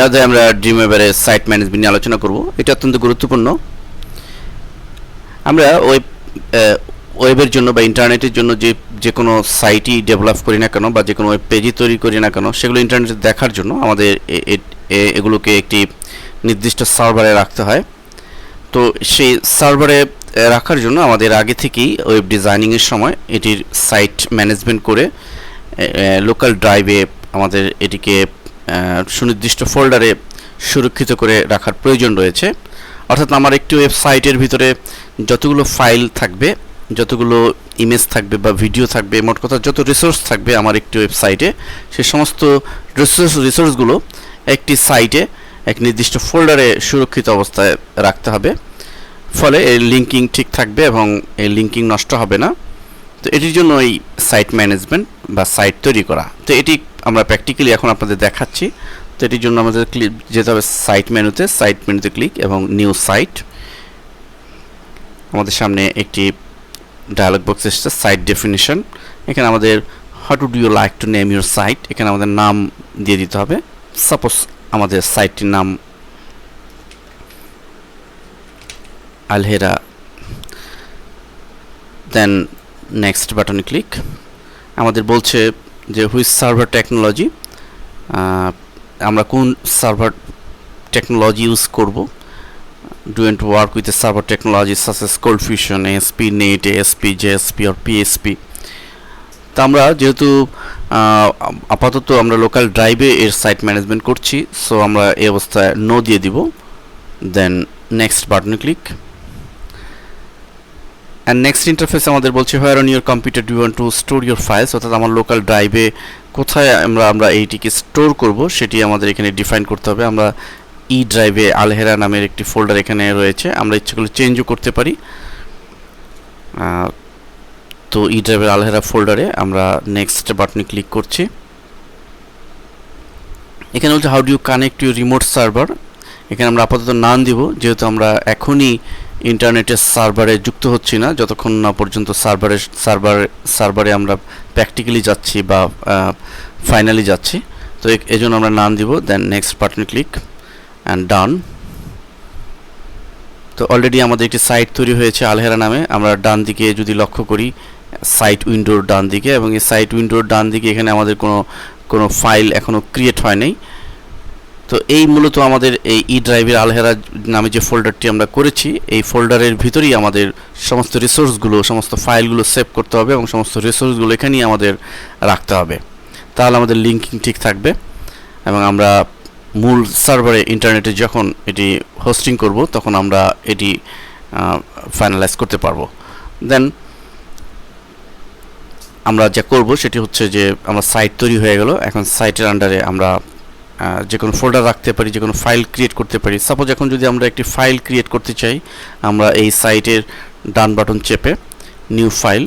এতে আমরা dream ওয়েবারে site management নিয়ে আলোচনা করব। এটা অত্যন্ত গুরুত্বপূর্ণ। আমরা ওয়েব ওয়েবের জন্য বা ইন্টারনেটের জন্য যে যে কোনো সাইটই ডেভেলপ করি না কেন বা যে কোনো ওয়েব পেজই তৈরি করি না কেন, সেগুলো ইন্টারনেটে দেখার জন্য আমাদের এগুলোকে একটি নির্দিষ্ট সার্ভারে রাখতে হয়। তো সেই সার্ভারে রাখার জন্য আমাদের আগে থেকেই ওয়েব ডিজাইনিংয়ের সময় এটির সাইট ম্যানেজমেন্ট করে লোকাল ড্রাইভে আমাদের এটিকে সুনির্দিষ্ট ফোল্ডারে সুরক্ষিত করে রাখার প্রয়োজন রয়েছে। অর্থাৎ আমার একটি ওয়েবসাইটের ভিতরে যতগুলো ফাইল থাকবে, যতগুলো ইমেজ থাকবে বা ভিডিও থাকবে, মোট কথা যত রিসোর্স থাকবে আমার একটি ওয়েবসাইটে, সে সমস্ত রিসোর্স, রিসোর্সগুলো একটি সাইটে, এক নির্দিষ্ট ফোল্ডারে সুরক্ষিত অবস্থায় রাখতে হবে। ফলে এর লিঙ্কিং ঠিক থাকবে এবং এই লিঙ্কিং নষ্ট হবে না। তো এটির জন্য এই সাইট ম্যানেজমেন্ট বা সাইট তৈরি করা। তো এটি আমরা প্র্যাকটিক্যালি এখন আপনাদের দেখাচ্ছি। তো এটির জন্য আমাদের ক্লিক যেতে হবে সাইট মেনুতে সাইট মেনুতে ক্লিক এবং নিউ সাইট আমাদের সামনে একটি ডায়ালগ বক্স এসেছে সাইট ডেফিনিশন এখানে আমাদের how to do you like to name your site এখানে আমাদের নাম দিয়ে দিতে হবে। সাপোজ আমাদের সাইটটির নাম আলহেরা। দেন নেক্সট বাটনে ক্লিক আমাদের বলছে যে হুইচ সার্ভার টেকনোলজি আমরা কোন সার্ভার টেকনোলজি ইউজ করব। Do want work with a server technology such as cold fusion ASP net ASP JSP R PSP তা আমরা যেহেতু আপাতত আমরা লোকাল ড্রাইভে এর সাইট ম্যানেজমেন্ট করছি, সো আমরা এই অবস্থায় নো দিয়ে দিব। দেন নেক্সট বাটনে ক্লিক। অ্যান্ড নেক্সট ইন্টারফেস আমাদের বলছে where on your computer do want to store your files অর্থাৎ আমার লোকাল ড্রাইভে কোথায় আমরা আমরা এইটিকে স্টোর করব, সেটি আমাদের এখানে ডিফাইন করতে হবে। আমরা ই ড্রাইভে আলহেরা নামের একটি ফোল্ডার এখানে রয়েছে, আমরা ইচ্ছে করলে চেঞ্জও করতে পারি। তো ই ড্রাইভের আলহেরা ফোল্ডারে আমরা নেক্সট বাটনে ক্লিক করছি। এখানে বলছে how do you connect you remote server এখানে আমরা আপাতত নাম দিব, যেহেতু আমরা এখনই ইন্টারনেটের সার্ভারে যুক্ত হচ্ছি না, যতক্ষণ না পর্যন্ত সার্ভারে, সার্ভার, সার্ভারে আমরা প্র্যাকটিক্যালি যাচ্ছি বা ফাইনালি যাচ্ছি। তো এজন্য আমরা নাম দিব দেন নেক্সট বাটনে ক্লিক অ্যান্ড ডান তো অলরেডি আমাদের একটি সাইট তৈরি হয়েছে আলহেরা নামে, আমরা ডান দিকে যদি লক্ষ্য করি সাইট উইন্ডোর ডান দিকে, এবং এই সাইট উইন্ডোর ডান দিকে এখানে আমাদের কোনো কোনো ফাইল এখনও ক্রিয়েট হয় নাই। তো এই মূলত আমাদের এই ই ড্রাইভের আলহেরা নামে যে ফোল্ডারটি আমরা করেছি, এই ফোল্ডারের ভিতরেই আমাদের সমস্ত রিসোর্সগুলো সমস্ত ফাইলগুলো সেভ করতে হবে এবং সমস্ত রিসোর্সগুলো এখানেই আমাদের রাখতে হবে। তাহলে আমাদের লিঙ্কিং ঠিক থাকবে এবং আমরা মূল সার্ভারে ইন্টারনেটে যখন এটি হোস্টিং করব, তখন আমরা এটি ফাইনালাইজ করতে পারব। দেন আমরা যা করব সেটি হচ্ছে যে, আমরা সাইট তৈরি হয়ে গেল। এখন সাইটের আন্ডারে আমরা যে কোনো ফোল্ডার রাখতে পারি, যে কোনো ফাইল ক্রিয়েট করতে পারি। সাপোজ এখন যদি আমরা একটি ফাইল ক্রিয়েট করতে চাই, আমরা এই সাইটের ডান বাটন চেপে নিউ ফাইল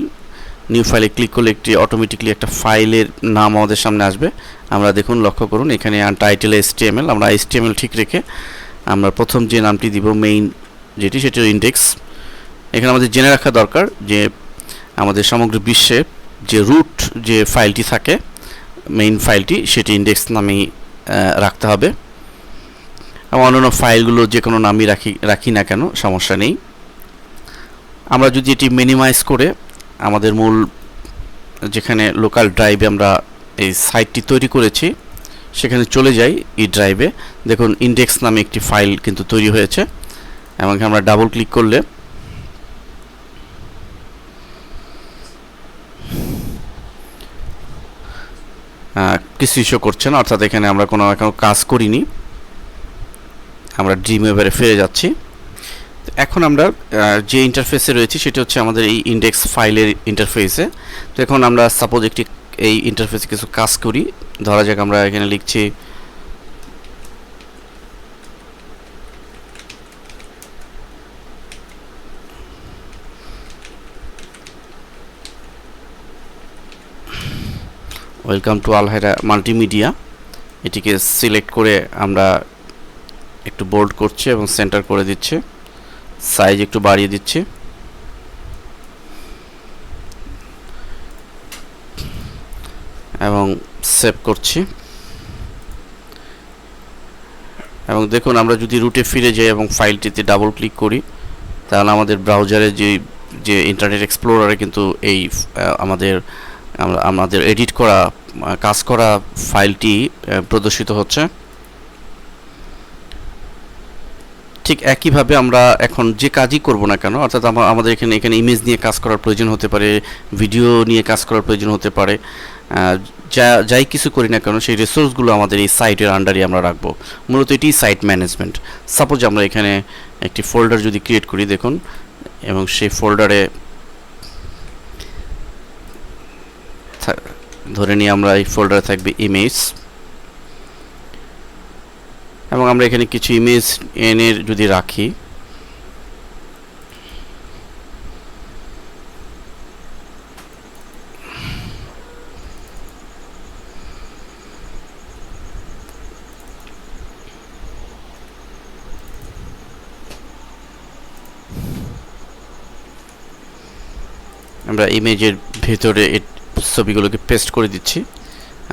নিউ ফাইলে ক্লিক করলে একটি অটোমেটিকলি একটা ফাইলের নাম আমাদের সামনে আসবে। আমরা দেখুন, লক্ষ্য করুন, এখানে টাইটেল এসটিএমএল আমরা এসটিএমএল ঠিক রেখে আমরা প্রথম যে নামটি দিব মেইন যেটি, সেটি ইন্ডেক্স এখানে আমাদের জেনে রাখা দরকার যে আমাদের সমগ্র বিশ্বে যে রুট যে ফাইলটি থাকে মেইন ফাইলটি সেটি ইন্ডেক্স নামেই রাখতে হবে। এবং অন্যান্য ফাইলগুলো যে কোনো নামই রাখি রাখি না কেন, সমস্যা নেই। আমরা যদি এটি মিনিমাইজ করে আমাদের মূল যেখানে লোকাল ড্রাইভে আমরা এই সাইটটি তৈরি করেছি, সেখানে চলে যাই ই ড্রাইভে দেখুন ইন্ডেক্স নামে একটি ফাইল কিন্তু তৈরি হয়েছে। এবং আমরা ডাবল ক্লিক করলে কিছু ইস্যু করছে না, অর্থাৎ এখানে আমরা কোনো এখনও কাজ করিনি। আমরা ড্রিম ওয়েবারে ফিরে যাচ্ছি। এখন আমরা যে ইন্টারফেসে রয়েছি সেটি হচ্ছে আমাদের এই ইন্ডেক্স ফাইলের ইন্টারফেসে তো এখন আমরা সাপোজ একটি, এই ইন্টারফেসে কিছু কাজ করি। ধরা যাক আমরা এখানে লিখছি ওয়েলকাম টু আলহাইরা মাল্টিমিডিয়া এটিকে সিলেক্ট করে আমরা একটু বোল্ড করছি এবং সেন্টার করে দিচ্ছি। সাইজ একটু বাড়িয়ে দিচ্ছি। এবং সেভ করছি। এবং দেখুন, আমরা যদি রুটে ফিরে যাই এবং ফাইলটিতে ডাবল ক্লিক করি, তাহলে আমাদের ব্রাউজারে যে যে ইন্টারনেট এক্সপ্লোরারে কিন্তু এই আমাদের আমরা, আমাদের এডিট করা কাজ করা ফাইলটি প্রদর্শিত হচ্ছে। ঠিক একইভাবে আমরা এখন যে কাজই করব না কেন, অর্থাৎ আমা- আমাদের এখানে এখানে ইমেজ নিয়ে কাজ করার প্রয়োজন হতে পারে ভিডিও নিয়ে কাজ করার প্রয়োজন হতে পারে যা, যাই কিছু করি না কেন, সেই রিসোর্সগুলো আমাদের এই সাইটের আন্ডারে আমরা রাখব। মূলত এটি সাইট ম্যানেজমেন্ট সাপোজ আমরা এখানে একটি ফোল্ডার যদি ক্রিয়েট করি, দেখুন, এবং সেই ফোল্ডারে ধরে নিয়ে আমরা এই ফোল্ডারে থাকবে ইমেজ এবং আমরা এখানে কিছু ইমেজ এনে যদি রাখি, আমরা ইমেজের ভেতরে ছবিগুলোকে পেস্ট করে দিচ্ছি।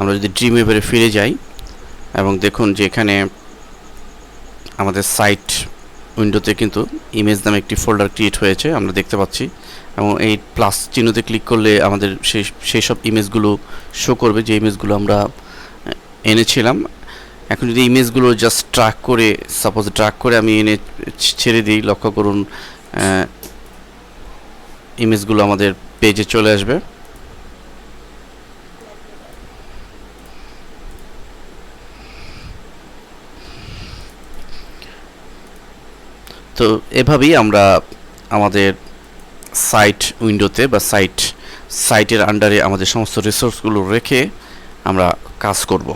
আমরা যদি ড্রিম ওয়েবারে ফিরে যাই, এবং দেখুন যে এখানে আমাদের সাইট উইন্ডোতে কিন্তু ইমেজ নামে একটি ফোল্ডার ক্রিয়েট হয়েছে, আমরা দেখতে পাচ্ছি। এবং এই প্লাস চিহ্নতে ক্লিক করলে আমাদের সেই সেই সব ইমেজগুলো শো করবে, যে ইমেজগুলো আমরা এনেছিলাম। এখন যদি ইমেজগুলো জাস্ট ট্র্যাক করে সাপোজ ট্র্যাক করে আমি এনে ছেড়ে দিই, লক্ষ্য করুন ইমেজগুলো আমাদের পেজে চলে আসবে। তো এভাবেই আমরা আমাদের সাইট উইন্ডোতে বা সাইট সাইটের আন্ডারে আমাদের সমস্ত রিসোর্সগুলো রেখে আমরা কাজ করব।